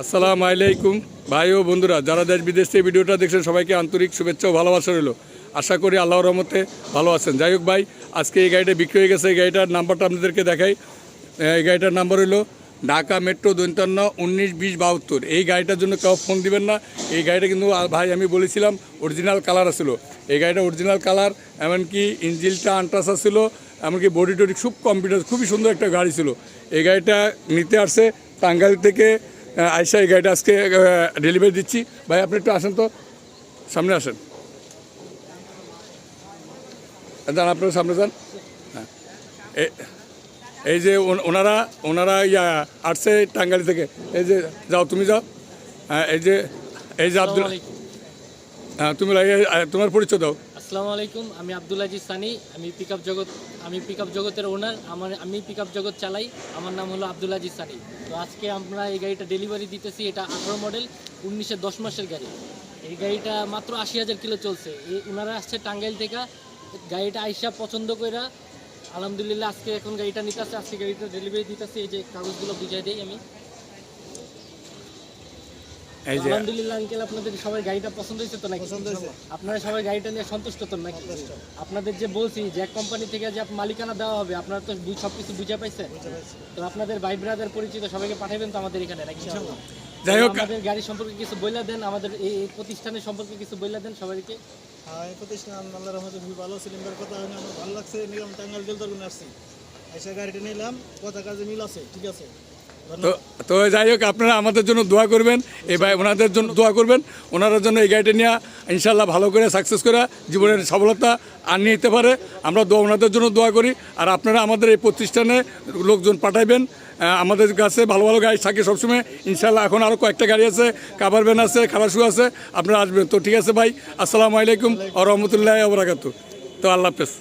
আসসালামু আলাইকুম, ভাই ও বন্ধুরা, যারা দেশ বিদেশ থেকে ভিডিওটা দেখছেন, সবাইকে আন্তরিক শুভেচ্ছা ও ভালোবাসা রইল। আশা করি আল্লাহর রহমতে ভালো আছেন। যাই হোক ভাই, আজকে এই গাড়িটা বিক্রি হয়ে গেছে। এই গাড়িটার নাম্বারটা আপনাদেরকে দেখাই। এই গাড়িটার নাম্বার হলো ঢাকা মেট্রো দৈন্তান্ন উনিশ বিশ বাহাত্তর। এই গাড়িটার জন্য কেউ ফোন দিবেন না। এই গাড়িটা কিন্তু ভাই, আমি বলেছিলাম অরিজিনাল কালার আছিল। এই গাড়িটা অরিজিনাল কালার এমনকি ইঞ্জিলটা আন্ট্রাসা ছিল, এমনকি বডি টডি খুব কম্পিউটার খুবই সুন্দর একটা গাড়ি ছিল। এই গাড়িটা নিতে আসছে টাঙ্গাইল থেকে আইসা এই গাড়িটা আজকে ডেলিভারি দিচ্ছি। ভাই আপনি একটু আসেন তো। সামনে আসেন। যান আপনার সামনে যান। হ্যাঁ। এই যে ওন- ওনারা ওনারা ইয়া আসছে টাঙ্গালি থেকে। এই যে যাও তুমি যাও। হ্যাঁ এই যে এই যে আব্দুল হ্যাঁ তুমি তোমার পরিচয় দাও। আসসালামু আলাইকুম, আমি আব্দুল আজিজ সানি, আমি পিকআপ জগৎ, আমি পিকআপ জগতের ওনার আমার, আমি পিকআপ জগৎ চালাই, আমার নাম হলো আব্দুল আজিজ সানি। তো আজকে আমরা এই গাড়িটা ডেলিভারি দিতেছি, এটা আঠারো মডেল উনিশের দশ মাসের গাড়ি। এই গাড়িটা মাত্র আশি হাজার কিলো চলছে। এই ওনারা আসছে টাঙ্গাইল থেকে, গাড়িটা আইসা পছন্দ কইরা, আলহামদুলিল্লাহ আজকে এখন গাড়িটা নিতেছে, আজকে গাড়িটা ডেলিভারি দিতেছে, এই যে কাগজগুলো বুঝাই দেই আমি। এই যে আলহামদুলিল্লাহ আঙ্কেল আপনাদের সবাই গাড়িটা পছন্দ হয়েছে তো নাকি? আপনারা সবাই গাড়িটা নিয়ে সন্তুষ্ট তো নাকি? আপনাদের যে বলছি যে কোম্পানি থেকে যে মালিকানা দেওয়া হবে আপনারা তো সবকিছু বুঝে পাইছেন। তো আপনাদের ভাই ব্রাদার পরিচিত সবাইকে পাঠাবেন তো আমাদের এখানে নাকি? যাই হোক আমাদের গাড়ি সম্পর্কে কিছু বইলা দেন আমাদের এই প্রতিষ্ঠানের সম্পর্কে কিছু বইলা দেন সবাইকে। হ্যাঁ এই প্রতিষ্ঠান আল্লাহ রহমতে খুবই ভালো সিলিন্ডার কথা হয় না আমার ভালো লাগছে নিলাম টাঙ্গাল জলদার আসছি। এসে গাড়িটা নিলাম কথা কাজে মিল আছে ঠিক আছে। তো তো যাই হোক, আপনারা আমাদের জন্য দোয়া করবেন। এই ভাই ওনাদের জন্য দোয়া করবেন। ওনারা জন্য এই গাড়িটা নিয়ে ইনশাল্লাহ ভালো করে সাকসেস করে জীবনের সফলতা আনিয়ে নিতে পারে। আমরা দোয়া ওনাদের জন্য দোয়া করি। আর আপনারা আমাদের এই প্রতিষ্ঠানে লোকজন পাঠাইবেন আমাদের কাছে ভালো ভালো গাড়ি থাকে সবসময়। ইনশাল্লাহ এখন আরও কয়েকটা গাড়ি আছে। কাবার ভ্যান আছে খালাসু আছে। আপনারা আসবেন। তো ঠিক আছে ভাই, আসসালামু আলাইকুম আ রহমতুল্লাহ আবরাকাতু তো আল্লাহ হাফেজ।